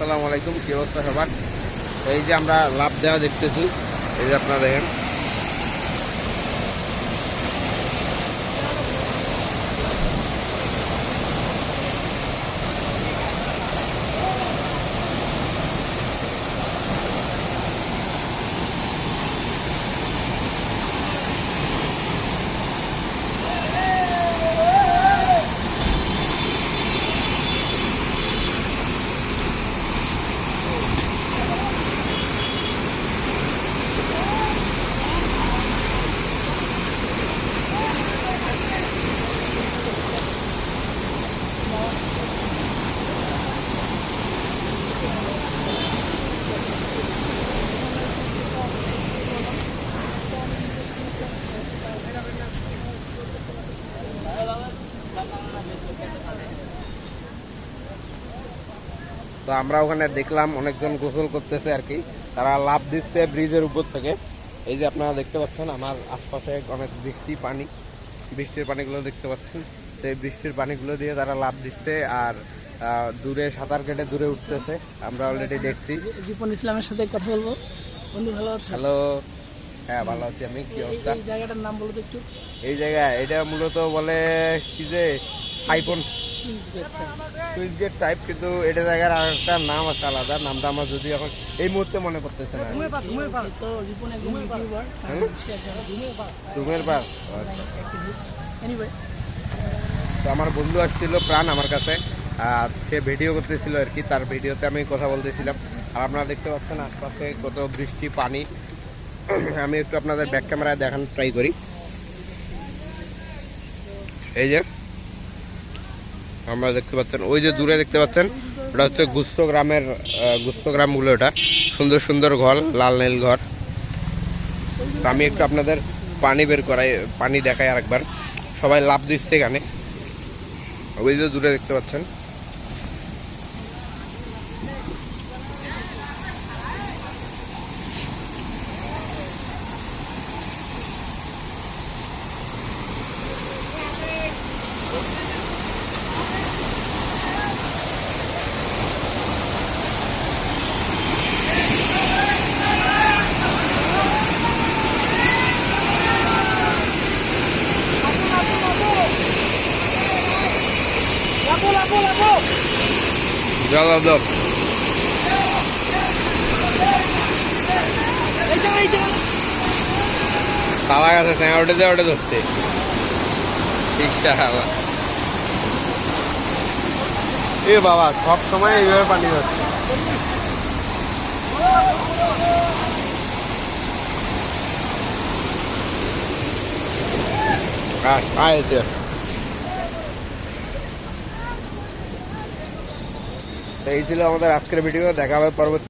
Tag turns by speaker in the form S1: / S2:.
S1: আসসালামু আলাইকুম, কি অবস্থা সবার? এই যে আমরা লাভ দেওয়া দেখতেছি, এই যে আপনারা দেখেন। তো আমরা ওখানে দেখলাম অনেকজন গোসল করতেছে আর কি। তারা লাভ দিচ্ছে ব্রিজের উপর থেকে। এই যে আপনারা দেখতে পাচ্ছেন আমার আশপাশে অনেক বৃষ্টি পানি। বৃষ্টির পানিগুলো দেখতে পাচ্ছেন। তো এই বৃষ্টির পানিগুলো দিয়ে তারা লাভ দিচ্ছে আর দূরে সাঁতার কেটে দূরে উঠতেছে। আমরা অলরেডি দেখছি।
S2: রিপন ইসলামের সাথে কথা বলব। বন্ধু ভালো আছে?
S1: হ্যালো। হ্যাঁ ভালো আছি আমি। কি অবস্থা
S2: এই জায়গাটার নাম বলো তো একটু।
S1: এই জায়গা এটা মূলত বলে কি যে সাইফোন
S2: সুইচ
S1: গেট টাইপ কিন্তু এটা জায়গার আর একটা নাম আছে আলাদা নামটা আমার যদি এখন এই মুহূর্তে মনে পড়তেছে না। পাস
S2: অ্যাক্টিভিস্ট এনিওয়ে
S1: তো আমার বন্ধু আসছিল প্রাণ আমার কাছে। আর সে ভিডিও করতেছিল আর কি তার ভিডিওতে আমি কথা বলতেছিলাম। আর আপনারা দেখতে পাচ্ছেন আশপাশে কত বৃষ্টি পানি। আমি একটু আপনাদের ব্যাক ক্যামেরায় দেখানোর ট্রাই করি। এই যে। আমরা দেখতে পাচ্ছেন, ওই যে দূরে দেখতে পাচ্ছেন, ওটা হচ্ছে গুস্ত গ্রামের গুস্ত গ্রামগুলো ওটা সুন্দর সুন্দর ঘর, লাল নীল ঘর। আমি একটু আপনাদের পানি বের করাই, পানি দেখাই আরেকবার। সবাই লাভ দিচ্ছে এখানে। ওই যে দূরে দেখতে পাচ্ছেন।
S2: এই জায়গা
S1: তালা গাছে ট্যাঙা উঠে যায় ওটা ধরছে। এ বাবা, সব সময় এইভাবে পানি যাচ্ছে আয় এসে। তো এই ছিল আমাদের আজকের ভিডিও দেখা হবে পরবর্তী